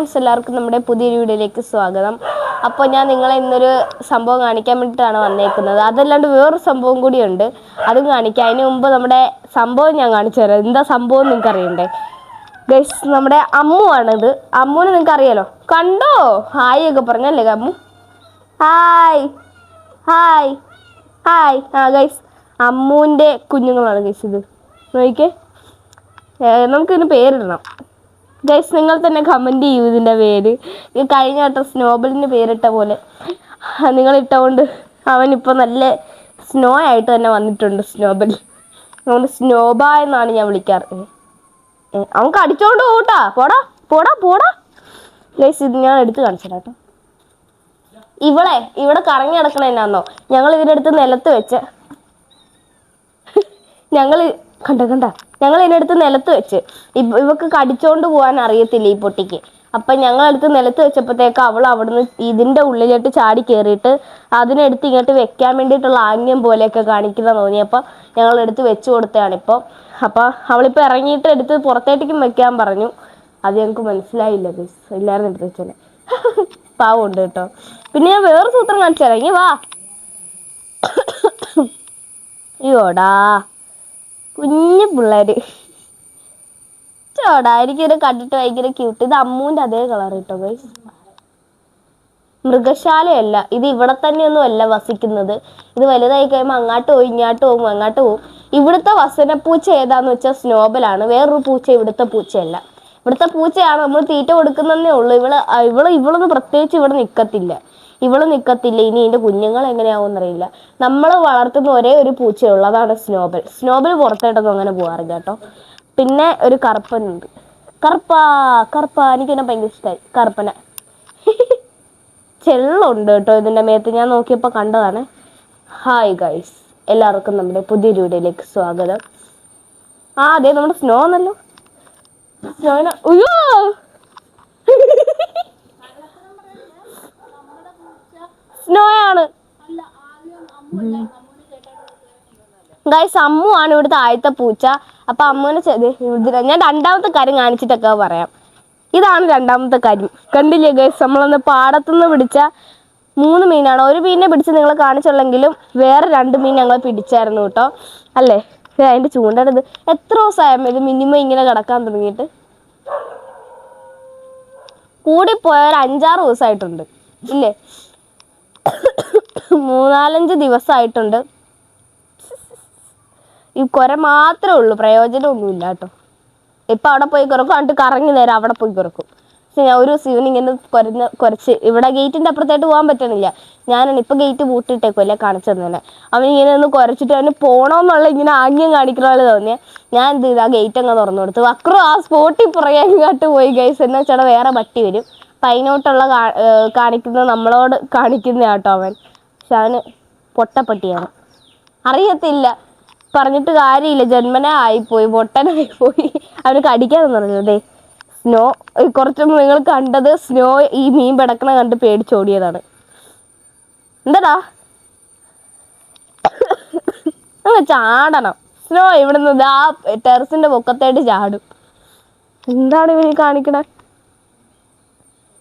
Friends എല്ലാവർക്കും നമ്മുടെ പുതിയൊരു വീഡിയോയിലേക്ക് സ്വാഗതം. അപ്പോൾ ഞാൻ നിങ്ങളെ ഇന്നൊരു സംഭവം കാണിക്കാൻ വേണ്ടിയിട്ടാണ് വന്നേക്കുന്നത്. അതല്ലാണ്ട് വേറൊരു സംഭവം കൂടിയുണ്ട്. അതും കാണിക്കാം. അതിന് മുമ്പ് നമ്മുടെ സംഭവം ഞാൻ കാണിച്ചു തരാം. എന്താ സംഭവം നിങ്ങൾക്ക് അറിയണ്ടേ? ഗൈസ് നമ്മുടെ അമ്മു ആണിത്. അമ്മുവിനെ നിങ്ങൾക്ക് അറിയാലോ? കണ്ടോ? ഹായ് ഒക്കെ പറഞ്ഞല്ലേ അമ്മു? ഹായ് ഹായ് ഹായ് ആ ഗൈസ് അമ്മുവിന്റെ കുഞ്ഞുങ്ങളാണ് ഗൈസ് ഇത്. നോക്കിക്കേ. നമുക്കിതിന് പേരിടണം. ഗൈസ് നിങ്ങൾ തന്നെ കമന്റ് ചെയ്യൂ ഇതിന്റെ പേര്. കഴിഞ്ഞ വട്ടം സ്നോബലിന് പേരിട്ട പോലെ. നിങ്ങൾ അവൻ ഇപ്പോൾ നല്ല സ്നോ ആയിട്ട് തന്നെ വന്നിട്ടുണ്ട് സ്നോബൽ അതുകൊണ്ട് സ്നോബ എന്നാണ് ഞാൻ വിളിക്കാറ്. അവൻ കടിച്ചോണ്ട് പോട്ടാ പോടാ പോടാ പോടാ. ഗൈസ് ഇത് ഞാൻ എടുത്ത് കാണിച്ചു തരാം കേട്ടോ. ഇവളെ ഇവിടെ കറങ്ങി നടക്കണ എന്നാന്നോ? ഞങ്ങൾ അടുത്ത് നിലത്ത് വെച്ച്. ഞങ്ങൾ കണ്ട കണ്ട? ഞങ്ങൾ ഇതിനടുത്ത് നിലത്ത് വെച്ച്. ഇവ- ഇവക്ക് കടിച്ചോണ്ട് പോകാൻ അറിയത്തില്ല ഈ പൊട്ടിക്ക്. അപ്പം ഞങ്ങളടുത്ത് നിലത്ത് വെച്ചപ്പോഴത്തേക്ക് അവൾ അവിടുന്ന് ഇതിന്റെ ഉള്ളിലോട്ട് ചാടി കയറിയിട്ട് അതിനെടുത്ത് ഇങ്ങോട്ട് വെക്കാൻ വേണ്ടിയിട്ടുള്ള ആംഗ്യം പോലെയൊക്കെ കാണിക്കുന്ന തോന്നിയപ്പോൾ ഞങ്ങൾ എടുത്ത് വെച്ച് കൊടുത്തതാണ് ഇപ്പോൾ അപ്പോൾ അവളിപ്പോൾ ഇറങ്ങിയിട്ട് എടുത്ത് പുറത്തേട്ടേക്കും വെക്കാൻ പറഞ്ഞു. അത് ഞങ്ങൾക്ക് മനസ്സിലായില്ല മിസ് എല്ലാവരും എടുത്ത് വെച്ചോലെ പാവമുണ്ട് കേട്ടോ. പിന്നെ ഞാൻ വേറെ സൂത്രം കാണിച്ചു തരാം. വാ. അയ്യോടാ. കുഞ്ഞു പിള്ളേര്. ചോടാ കണ്ടിട്ട് ഭയങ്കര ക്യൂട്ട് ഇത് അമ്മൂന്റെ അതേ കളർ കേട്ടോ ഗൈസ്. മൃഗശാലയല്ല ഇത് ഇവിടെ തന്നെയൊന്നും അല്ല വസിക്കുന്നത്. ഇത് വലുതായി കഴിയുമ്പോൾ അങ്ങാട്ട് പോയി ഇങ്ങാട്ട് പോകും അങ്ങാട്ട് പോകും ഇവിടുത്തെ വസനപ്പൂച്ച ഏതാന്ന് വെച്ചാൽ സ്നോബലാണ്. വേറൊരു പൂച്ച ഇവിടുത്തെ പൂച്ചയല്ല. ഇവിടുത്തെ പൂച്ചയാണ് നമ്മൾ തീറ്റ കൊടുക്കുന്നതേ ഉള്ളൂ. ഇവൾ ഇവൾ ഇവളൊന്നും പ്രത്യേകിച്ച് ഇവിടെ നിൽക്കത്തില്ല ഇവൾ നിൽക്കത്തില്ല ഇനി ഇതിന്റെ കുഞ്ഞുങ്ങൾ എങ്ങനെയാവും അറിയില്ല നമ്മൾ വളർത്തുന്ന ഒരേ ഒരു പൂച്ചയുള്ളൂ അതാണ് സ്നോബൽ. സ്നോബൽ പുറത്തോട്ടൊന്നും അങ്ങനെ പോകാറില്ല കേട്ടോ. പിന്നെ ഒരു കറുപ്പനുണ്ട്. കറുപ്പാ കറുപ്പ. എനിക്ക് എന്നെ ഭയങ്കര ഇഷ്ടമായി കറുപ്പനെ. ചെള്ളുണ്ട് കേട്ടോ ഇതിന്റെ മേത്ത്. ഞാൻ നോക്കിയപ്പോൾ കണ്ടതാണ്. ഹായ് ഗൈസ് എല്ലാവർക്കും നമ്മുടെ പുതിയ വീഡിയോയിലേക്ക് സ്വാഗതം. ആ അതെ നമ്മുടെ സ്നോ എന്നല്ലോ സ്നോ അയ്യോ! സ്നോ ആണ് ഗൈസ് അമ്മു ആണ് ഇവിടുത്തെ ആദ്യത്തെ പൂച്ച. അപ്പൊ അമ്മുവിനെ ഇതിനെ- ഞാൻ രണ്ടാമത്തെ കാര്യം കാണിച്ചിട്ടൊക്കെ പറയാം. ഇതാണ് രണ്ടാമത്തെ കാര്യം. കണ്ടില്ലേ ഗൈസ് നമ്മളൊന്ന് പാടത്തുനിന്ന് പിടിച്ച മൂന്ന് മീനാണ്. ഒരു മീനിനെ പിടിച്ച് നിങ്ങൾ കാണിച്ചുള്ളെങ്കിലും വേറെ രണ്ട് മീൻ ഞങ്ങൾ പിടിച്ചായിരുന്നു കേട്ടോ. അല്ലേ? അതിന്റെ ചൂണ്ടത് എത്ര ദിവസമായമ്മ ഇത് മിനിമം ഇങ്ങനെ കിടക്കാൻ തുടങ്ങിയിട്ട്? കൂടിപ്പോയ ഒരു അഞ്ചാറ് ദിവസമായിട്ടുണ്ട്. ഇല്ലേ? മൂന്നാലഞ്ച് ദിവസമായിട്ടുണ്ട്. ഈ കുര മാത്രമേ ഉള്ളൂ പ്രയോജനമൊന്നുമില്ല കേട്ടോ. ഇപ്പം അവിടെ പോയി കുറക്കും എന്നിട്ട് കറങ്ങി നേരം അവിടെ പോയി കുറക്കും. പക്ഷെ ഞാൻ ഒരു ദിവസം ഇവനിങ്ങനെ കുരഞ്ഞ് കുറച്ച് ഇവിടെ ഗേറ്റിന്റെ അപ്പുറത്തായിട്ട് പോകാൻ പറ്റണില്ല. ഞാനാണ് ഇപ്പം ഗേറ്റ് പൂട്ടിട്ടേക്കുമല്ലേ കാണിച്ചു തന്നെ അവൻ ഇങ്ങനെ ഒന്ന് കുറച്ചിട്ട് അവന് പോകണമെന്നുള്ള ഇങ്ങനെ ആംഗ്യം കാണിക്കുന്ന പോലെ തോന്നിയ. ഞാൻ എന്ത് ചെയ്തു? ആ ഗേറ്റ് അങ്ങ് തുറന്നു കൊടുത്തു. വക്രു ആ സ്പോട്ടിൽ പുറകെ ഇങ്ങോട്ട് പോയി ഗൈസ് എന്നുവെച്ചാൽ വേറെ പട്ടി വരും. കാ- കാണിക്കുന്നത് നമ്മളോട് കാണിക്കുന്ന കേട്ടോ അവൻ. പക്ഷെ അവന് പൊട്ടപ്പട്ടിയാണ്. അറിയത്തില്ല. പറഞ്ഞിട്ട് കാര്യമില്ല. ജന്മന ആയിപ്പോയി പൊട്ടനായിപ്പോയി. അവന് കടിക്കാന്ന് പറഞ്ഞതേ സ്നോ കുറച്ച് നിങ്ങൾ കണ്ടത് സ്നോ ഈ മീൻ പിടക്കണ കണ്ട് പേടിച്ചോടിയതാണ് എന്താടാ? അങ്ങ് ചാടണം. സ്നോ ഇവിടുന്ന് ആ ടെറസിന്റെ പൊക്കത്തായിട്ട് ചാടും. എന്താണ് ഇവന് കാണിക്കണേ?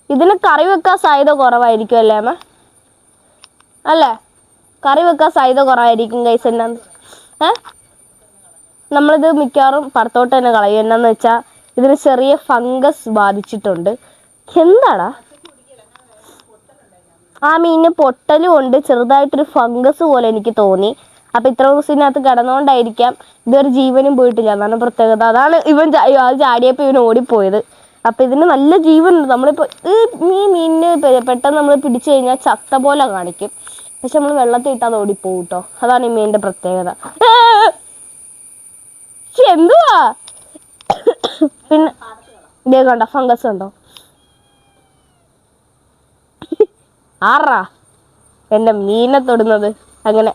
ഇതിന് കറി വെക്കാൻ സാധ്യത കുറവായിരിക്കും അല്ലേ അമ്മ? അല്ലേ? കറി വെക്കാൻ സാധ്യത കുറവായിരിക്കും കൈസ് എന്നാന്ന്. ഏ? നമ്മളിത് മിക്കവാറും പടത്തോട്ട് തന്നെ കളയും. എന്നാന്ന് വെച്ചാൽ ഇതിന് ചെറിയ ഫംഗസ് ബാധിച്ചിട്ടുണ്ട്. എന്താടാ? ആ മീനിന് പൊട്ടലും ഉണ്ട്. ചെറുതായിട്ടൊരു ഫംഗസ് പോലെ എനിക്ക് തോന്നി. അപ്പൊ ഇത്ര ദിവസത്തിനകത്ത് കിടന്നുകൊണ്ടായിരിക്കാം. ഇതൊരു ജീവനും പോയിട്ടില്ല. അതാണ് പ്രത്യേകത. അതാണ് ഇവൻ ചാടിയപ്പോൾ ഇവൻ ഓടിപ്പോയത്. അപ്പൊ ഇതിന് നല്ല ജീവനുണ്ട്. നമ്മളിപ്പോ ഈ ഈ മീനിന് പെട്ടെന്ന് നമ്മൾ പിടിച്ചു കഴിഞ്ഞാൽ ചത്ത പോലെ കാണിക്കും. പക്ഷെ നമ്മൾ വെള്ളത്തിൽ ഇട്ടാൽ അത് ഓടിപ്പോവും കേട്ടോ അതാണ് ഈ മീനിന്റെ പ്രത്യേകത. എന്തുവാ? പിന്നെ ഇതേ കണ്ട ഫംഗസ് ഉണ്ടോ ആറാ. എന്റെ മീനെ തൊടുന്നത്. അങ്ങനെ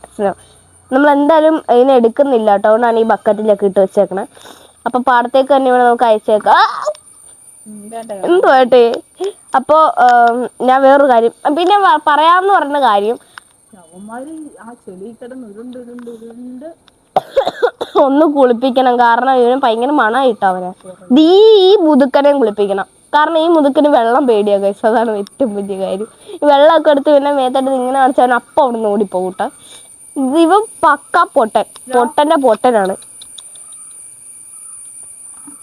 നമ്മൾ എന്തായാലും ഇതിനെ എടുക്കുന്നില്ല കേട്ടോ. അതുകൊണ്ടാണ് ഈ ബക്കറ്റിലൊക്കെ ഇട്ട് വെച്ചേക്കണേ. അപ്പൊ പാടത്തേക്ക് തന്നെ ഇവിടെ നമുക്ക് അയച്ചേക്കാം. ആ! എന്തുവാട്ടെ അപ്പോ ആം, ഞാൻ വേറൊരു കാര്യം പിന്നെ പറയാന്ന് പറഞ്ഞ കാര്യം ഒന്ന് കുളിപ്പിക്കണം. കാരണം ഇവന് ഭയങ്കര മണമായിട്ടോ അവനെ. ദീ ഈ മുതുക്കനെയും കുളിപ്പിക്കണം. കാരണം ഈ മുതുക്കിന് വെള്ളം പേടിയാ ഗൈസ് അതാണ് ഏറ്റവും വലിയ കാര്യം. ഈ വെള്ളമൊക്കെ എടുത്ത് പിന്നെ മേത്തോട്ട് ഇങ്ങനെ കാണിച്ചാൽ അവൻ അപ്പം അവിടെ നിന്ന് ഓടിപ്പോകും കേട്ടോ ഇത് ഇവൻ പക്ക പൊട്ടൻ. പൊട്ടന്റെ പൊട്ടനാണ്.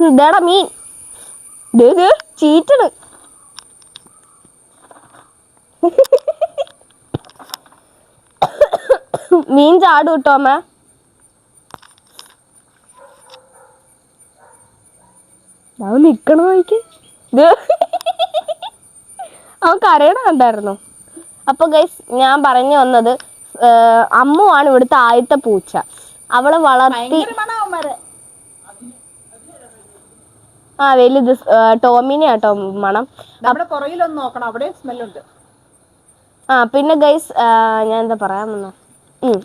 ഇതേടാ മീൻ. ചീറ്റണ്. മീൻ ചാടും കേട്ടോ അമ്മ. അവൻ നിക്കണോ എനിക്ക് അവൻ കരയണ കണ്ടായിരുന്നു? അപ്പൊ ഗൈസ് ഞാൻ പറഞ്ഞു വന്നത് അമ്മുവാണ് ഇവിടുത്തെ ആദ്യത്തെ പൂച്ച. അവളെ വളർത്തി ആ വലുത് ടോമിനെ ആട്ടോ മണം. നമ്മുടെ പുറകിലൊന്ന് നോക്കണം അവിടെ സ്മെല്ലുണ്ട്. ആ പിന്നെ ഗൈസ് ഞാൻ എന്താ പറയാൻ വന്ന?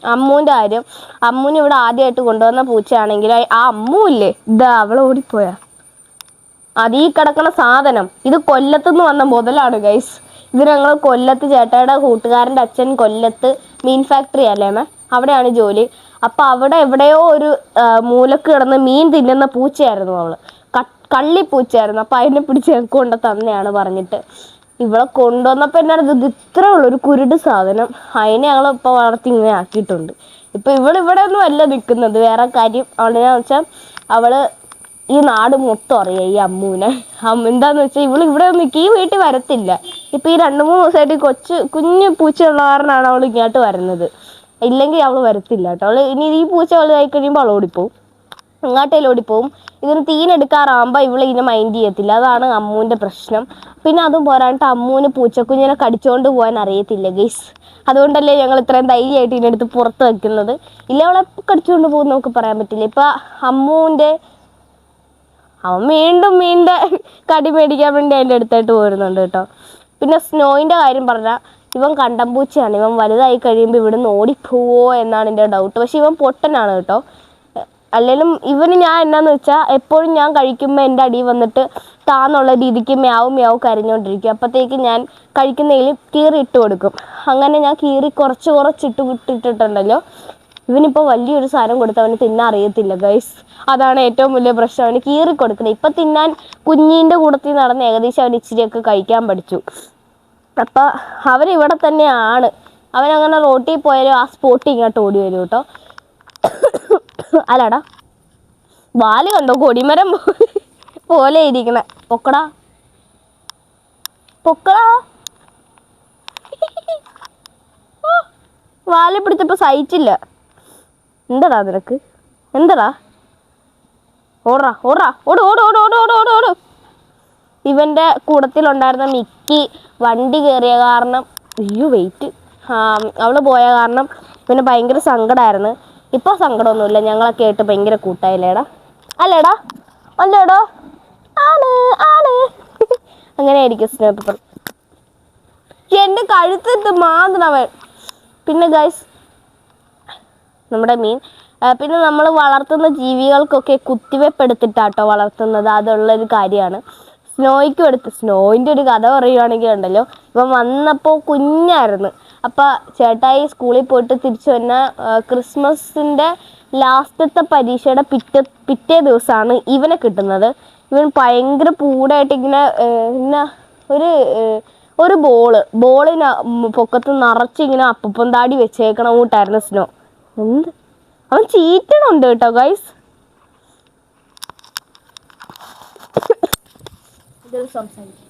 അമ്മുവിന്റെ കാര്യം. അമ്മുവിന് ഇവിടെ ആദ്യമായിട്ട് കൊണ്ടുവന്ന പൂച്ചയാണെങ്കിൽ ആ അമ്മു ഇല്ലേ? ഇതാ അവളെ ഓടിപ്പോയാ. അത് ഈ കിടക്കണ സാധനം. ഇത് കൊല്ലത്തുനിന്ന് വന്ന മുതലാണ് ഗൈസ്. ഇത് ഞങ്ങൾ കൊല്ലത്ത് ചേട്ടായുടെ കൂട്ടുകാരന്റെ അച്ഛൻ കൊല്ലത്ത് മീൻ ഫാക്ടറി അല്ലേ മേ? അവിടെയാണ് ജോലി. അപ്പൊ അവിടെ എവിടെയോ ഒരു മൂലക്ക് കിടന്ന് മീൻ തിന്നുന്ന പൂച്ചയായിരുന്നു അവൾ. ക- കള്ളിപ്പൂച്ചയായിരുന്നു. അപ്പൊ അതിനെ പിടിച്ച് ഞങ്ങൾക്ക് കൊണ്ട് തന്നെയാണ് പറഞ്ഞിട്ട്. ഇവളെ കൊണ്ടുവന്നപ്പോ എന്നാണ് ഇത് ഇത്രേ ഒരു കുരുട് സാധനം. അതിനെ ഞങ്ങൾ ഇപ്പൊ വളർത്തി ഇങ്ങനെ ആക്കിയിട്ടുണ്ട്. ഇപ്പൊ ഇവൾ ഇവിടെ ഒന്നും അല്ല നിൽക്കുന്നത് വേറെ കാര്യം അവളെന്ന് വെച്ചാൽ അവൾ ഈ നാട് മൊത്തം അറിയാം ഈ അമ്മൂനെ അമ്മ എന്താന്ന് വെച്ചാൽ ഇവൾ ഇവിടെ നിൽക്കും ഈ വീട്ടിൽ വരത്തില്ല. ഇപ്പൊ ഈ രണ്ട് മൂന്ന് ദിവസമായിട്ട് കൊച്ച് കുഞ്ഞു പൂച്ചയുള്ള കാരണമാണ് അവൾ ഇങ്ങോട്ട് വരുന്നത്. ഇല്ലെങ്കിൽ അവൾ വരത്തില്ല കേട്ടോ. അവൾ ഇനി ഈ പൂച്ച വലുതായി കഴിയുമ്പോൾ അവൾ അങ്ങാട്ടേലും ഓടിപ്പോവും ഇതിന് തീനെടുക്കാറാകുമ്പോൾ ഇവൾ ഇതിനെ മൈൻഡ് ചെയ്യത്തില്ല. അതാണ് അമ്മൂന്റെ പ്രശ്നം. പിന്നെ അതും പോരാണ്ട് അമ്മൂന് പൂച്ചക്കുഞ്ഞിനെ കടിച്ചുകൊണ്ട് പോകാൻ അറിയത്തില്ല ഗൈസ് അതുകൊണ്ടല്ലേ ഞങ്ങൾ ഇത്രയും ധൈര്യമായിട്ട് ഇതിനെടുത്ത് പുറത്ത് വെക്കുന്നത്. ഇല്ല അവളെ കടിച്ചുകൊണ്ട് പോകും നമുക്ക് പറയാൻ പറ്റില്ല. ഇപ്പം അമ്മൂന്റെ അവൻ വീണ്ടും വീണ്ടും കടി മേടിക്കാൻ വേണ്ടി അതിന്റെ അടുത്തായിട്ട് പോരുന്നുണ്ട് കേട്ടോ. പിന്നെ സ്നോയിന്റെ കാര്യം പറഞ്ഞാൽ ഇവൻ കണ്ടംപൂച്ചയാണ്. ഇവൻ വലുതായി കഴിയുമ്പോൾ ഇവിടുന്ന് ഓടിപ്പോവോ എന്നാണ് എന്റെ ഡൗട്ട് പക്ഷേ ഇവൻ പൊട്ടനാണ് കേട്ടോ. അല്ലെങ്കിലും ഇവന് ഞാൻ എന്നാന്ന് വെച്ചാൽ എപ്പോഴും ഞാൻ കഴിക്കുമ്പോൾ എന്റെ അടി വന്നിട്ട് താന്നുള്ള രീതിക്ക് മ്യാവും മ്യാവും കരഞ്ഞുകൊണ്ടിരിക്കും അപ്പോഴത്തേക്ക് ഞാൻ കഴിക്കുന്നതിൽ കീറി ഇട്ട് കൊടുക്കും. അങ്ങനെ ഞാൻ കീറി കുറച്ച് കുറച്ചിട്ട് ഇട്ടിട്ടുണ്ടല്ലോ ഇവനിപ്പോൾ വലിയൊരു സാധനം കൊടുത്ത് അവന് തിന്നാൻ അറിയത്തില്ല ഗൈസ് അതാണ് ഏറ്റവും വലിയ പ്രശ്നം. അവന് കീറി കൊടുക്കുന്നത് ഇപ്പം തിന്നാൻ കുഞ്ഞിന്റെ കൂടത്തിൽ നടന്ന് ഏകദേശം അവൻ ഇച്ചിരിയൊക്കെ കഴിക്കാൻ പഠിച്ചു. അപ്പോൾ അവരിവിടെ തന്നെയാണ്. അവനങ്ങനെ റോട്ടിൽ പോയാലും ആ സ്പോട്ടിൽ ഇങ്ങോട്ട് ഓടി വരും കേട്ടോ. അല്ലടാ. വാൽ കണ്ടോ? കൊടിമരം പോലെ ഇരിക്കണ. പൊക്കടാ. പൊക്കടാ. വാൽ പിടിച്ചപ്പോ സഹിച്ചില്ല. എന്തടാ നിനക്ക്? എന്തടാ? ഓടാ ഓടാ. ഓട് ഓട് ഓട് ഓട് ഓട് ഓട് ഓട്. ഇവന്റെ കൂടത്തിലുണ്ടായിരുന്ന മിക്കി വണ്ടി കയറിയ കാരണം അയ്യോ വെയിറ്റ് അവൾ പോയ കാരണം ഇവന് ഭയങ്കര സങ്കടമായിരുന്നു ഇപ്പൊ സങ്കടമൊന്നുമില്ല. ഞങ്ങളൊക്കെ ആയിട്ട് ഭയങ്കര കൂട്ടായില്ലേടാ? അല്ലേടാ? അല്ലേടോ? ആണ് ആണ്. അങ്ങനെ ആയിരിക്കും സ്നോ പേപ്പർ എന്റെ കഴുത്തിട്ട് മാന്തണവൻ പിന്നെ ഗൈസ് നമ്മുടെ മീൻ പിന്നെ നമ്മൾ വളർത്തുന്ന ജീവികൾക്കൊക്കെ കുത്തിവെപ്പ് എടുത്തിട്ടാട്ടോ വളർത്തുന്നത്. അതുള്ളൊരു കാര്യമാണ്. സ്നോയ്ക്കും എടുത്ത് സ്നോയിന്റെ ഒരു കഥ പറയുവാണെങ്കിൽ ഉണ്ടല്ലോ. ഇപ്പം വന്നപ്പോൾ കുഞ്ഞായിരുന്നു. അപ്പം ചേട്ടായി സ്കൂളിൽ പോയിട്ട് തിരിച്ചു വന്ന ക്രിസ്മസിന്റെ ലാസ്റ്റത്തെ പരീക്ഷയുടെ പിറ്റേ പിറ്റേ ദിവസമാണ് ഇവനെ കിട്ടുന്നത്. ഇവൻ ഭയങ്കര പൂടായിട്ട് ഇങ്ങനെ പിന്നെ ഒരു ഒരു ബോൾ ബോളിന് പൊക്കത്ത് നിറച്ചിങ്ങനെ അപ്പം താടി വെച്ചേക്കണ കൂട്ടായിരുന്നു സ്നോ. എന്ത്? അവൻ ചീറ്റണുണ്ട് കേട്ടോ ഗൈസ് ഇതൊരു സംസാരിക്കും.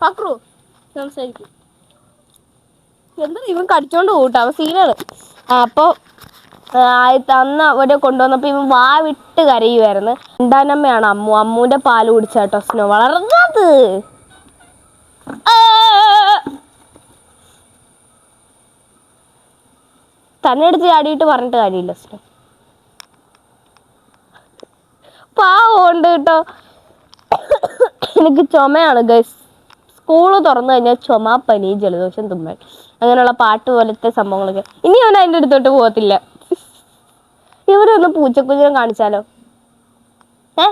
പക്രു സംസാരിക്കും. എന്താ ഇവൻ കടിച്ചോണ്ട് പോകട്ടോ അവൻ സീനാണ് അപ്പോൾ അന്ന് അവിടെ കൊണ്ടുവന്നപ്പോൾ ഇവൻ വാ വിട്ട് കരയുമായിരുന്നു രണ്ടാനമ്മയാണ് അമ്മു. അമ്മുവിന്റെ പാൽ കുടിച്ചാട്ടോ സ്നോ. വളർന്നത്! തന്നെ എടുത്ത് ചാടിയിട്ട് പറഞ്ഞിട്ട് കാര്യമില്ല സ്നോ. പാവുണ്ട് കേട്ടോ എനിക്ക് ചുമയാണ് ഗൈസ് സ്കൂൾ തുറന്നു കഴിഞ്ഞാൽ ചുമ പനി ജലദോഷം തുമ്മൽ. അങ്ങനെയുള്ള പാട്ട് പോലത്തെ സംഭവങ്ങളൊക്കെ. ഇനി അവൻ അതിന്റെ അടുത്തോട്ട് പോകത്തില്ല. ഇവിടെ ഒന്ന് പൂച്ചക്കുഞ്ഞിനെ കാണിച്ചാലോ? ഏ?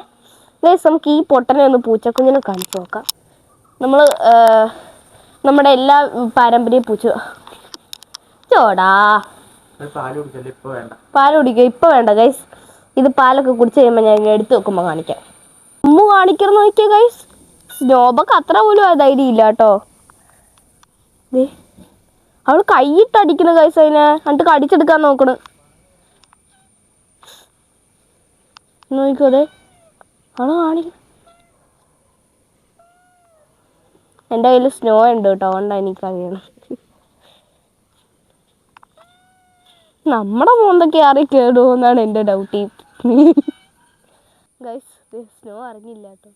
നമുക്ക് ഈ പൊട്ടനെ ഒന്ന് പൂച്ചക്കുഞ്ഞിനെ കാണിച്ചു നോക്കാം. നമ്മൾ നമ്മുടെ എല്ലാ പാരമ്പര്യ പൂച്ച. ചോടാ. പാൽ കുടിക്കുക ഇപ്പൊ വേണ്ട. ഗൈസ് ഇത് പാലൊക്കെ കുടിച്ച് കഴിയുമ്പോൾ ഞാൻ എടുത്തു വെക്കുമ്പോ വെക്കുമ്പോൾ കാണിക്കാം. അമ്മു കാണിക്കണം നോക്കിയ ഗൈസ് സ്നോബക്ക് അത്ര പോലും ധൈര്യം ഇല്ല കേട്ടോ അവൾ കൈയിട്ട് അടിക്കുന്നു ഗൈസ് അതിനെ. എന്നിട്ട് കടിച്ചെടുക്കാൻ നോക്കണ്. നോക്കോതെ അതെ അവൾ കാണിക്കണം. എന്റെ കയ്യിൽ സ്നോ ഉണ്ട് കേട്ടോ എനിക്ക് അറിയണം. നമ്മുടെ മോന്തൊക്കെ ആറി കേടുമോ എന്നാണ് എന്റെ ഡൗട്ട് ഗൈസ് സ്നോ അറിഞ്ഞില്ല കേട്ടോ.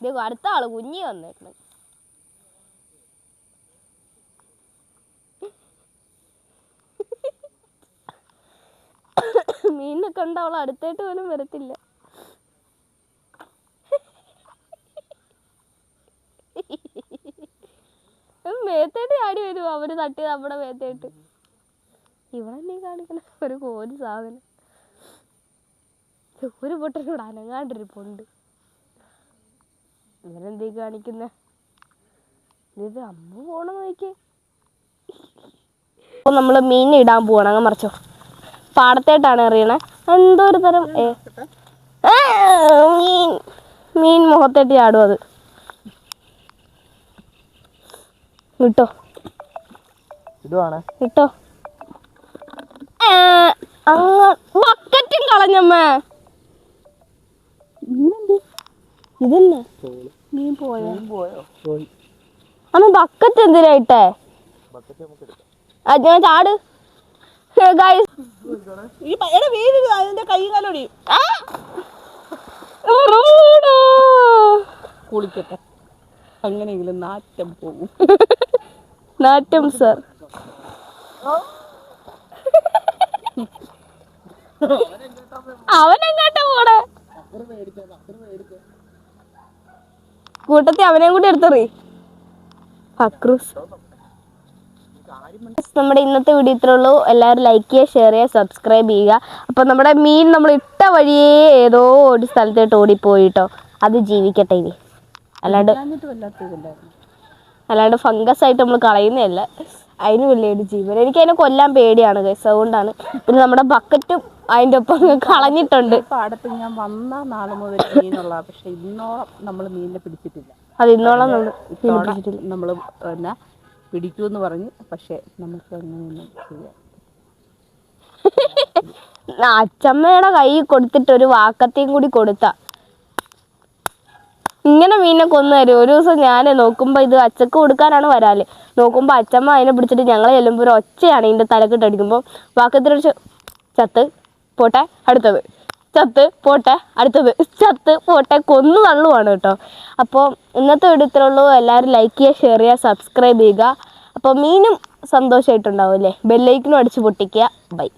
ഇതേ അടുത്ത ആൾ കുഞ്ഞി വന്നേക്കണം. മീനൊക്കെ ഉണ്ട് അവൾ അടുത്തായിട്ട് പോലും വരത്തില്ല. മേത്തേട്ട് ചാടി വരും അവർ തട്ടി നമ്മുടെ മേത്തേട്ട്. ഇവിടെ നീ കാണിക്കണ ഒരു കോരി സാധനം. ഒരു പൊട്ടനോട് അനങ്ങാണ്ടിരിപ്പുണ്ട് ഇവരെന്തീ കാണിക്കുന്നെ? ഇത് അമ്മ പോണ നോക്കി അപ്പൊ നമ്മൾ മീൻ ഇടാൻ പോവാണ്. അങ്ങ് മറിച്ചോ. പാടത്തേട്ടാണ് എറിയണേ. എന്തോ ഒരു തരം ഏ? മീൻ. മീൻ മുഖത്തേട്ട് ചാടും അത്. വിട്ടോ. ഇട്ടോ വിട്ടോ. ബക്കറ്റും കളഞ്ഞമ്മേ. ഇതന്നെ മീൻ പോയോ? പോയോ പോയി അമ്മ ബക്കറ്റ് എന്തിനായിട്ടേ ഞാൻ ചാട്. കുളിക്കട്ടെ. അങ്ങനെയെങ്കിലും നാറ്റം പോകും നാറ്റം സർ അവനെങ്ങാട്ടാ പോണേ? കൂട്ടത്തി അവനെയും കൂടി എടുത്തറി. ഫക്രൂസ്. നമ്മുടെ ഇന്നത്തെ വീഡിയോ ഇത്രേ ഉള്ളൂ. എല്ലാവരും ലൈക്ക് ചെയ്യുക ഷെയർ ചെയ്യുക സബ്സ്ക്രൈബ് ചെയ്യുക. അപ്പോൾ നമ്മുടെ മീൻ നമ്മൾ ഇട്ട വഴിയേ ഏതോ ഒരു സ്ഥലത്തോട്ട് ഓടിപ്പോയിട്ടോ. അത് ജീവിക്കട്ടെ ഇനി. അല്ലാണ്ട് അല്ലാണ്ട് ഫംഗസ് ആയിട്ട് നമ്മൾ കളയുന്നതല്ല. അതിന് വലിയൊരു ജീവൻ. എനിക്ക് അതിനെ കൊല്ലാൻ പേടിയാണ് ഗൈസ് അതുകൊണ്ടാണ്. പിന്നെ നമ്മുടെ ബക്കറ്റും അതിന്റെ ഒപ്പം കളഞ്ഞിട്ടുണ്ട്. പാടത്ത് ഞാൻ വന്ന നാൾ മുതൽ മീനുള്ള പക്ഷെ ഇന്നോളം നമ്മൾ മീനിനെ പിടിച്ചിട്ടില്ല. അത് ഇന്നോളം നമ്മൾ പിന്നെ പിടിക്കൂന്ന് പറഞ്ഞ് പക്ഷെ നമുക്ക് അങ്ങനെയൊന്നും ചെയ്യാം അച്ചമ്മയുടെ കൈ കൊടുത്തിട്ട് ഒരു വാക്കത്തെയും കൂടി കൊടുത്ത. ഇങ്ങനെ മീനെ കൊന്നു തരും. ഒരു ദിവസം ഞാൻ നോക്കുമ്പോൾ ഇത് അച്ചക്ക് കൊടുക്കാനാണ് വരാൽ. നോക്കുമ്പോൾ അച്ചമ്മ അതിനെ പിടിച്ചിട്ട് ഞങ്ങളെ ചെല്ലുമ്പോൾ ഒരു ഒച്ചയാണ് ഇതിന്റെ തലക്കിട്ട് വാക്കത്തിനൊരു ചത്ത്. പോട്ടെ അടുത്തത്. ചത്ത് പോട്ടെ അടുത്തത്. ചത്ത് പോട്ടെ കൊന്നു തള്ളുവാണ് കേട്ടോ. അപ്പോൾ ഇന്നത്തെ വീഡിയോ ഇത്രേ ഉള്ളൂ. എല്ലാവരും ലൈക്ക് ചെയ്യുക ഷെയർ ചെയ്യുക സബ്സ്ക്രൈബ് ചെയ്യുക. അപ്പോൾ മീനും സന്തോഷമായിട്ടുണ്ടാവും അല്ലേ? ബെല്ലൈക്കിനും അടിച്ച് പൊട്ടിക്കുക. ബൈ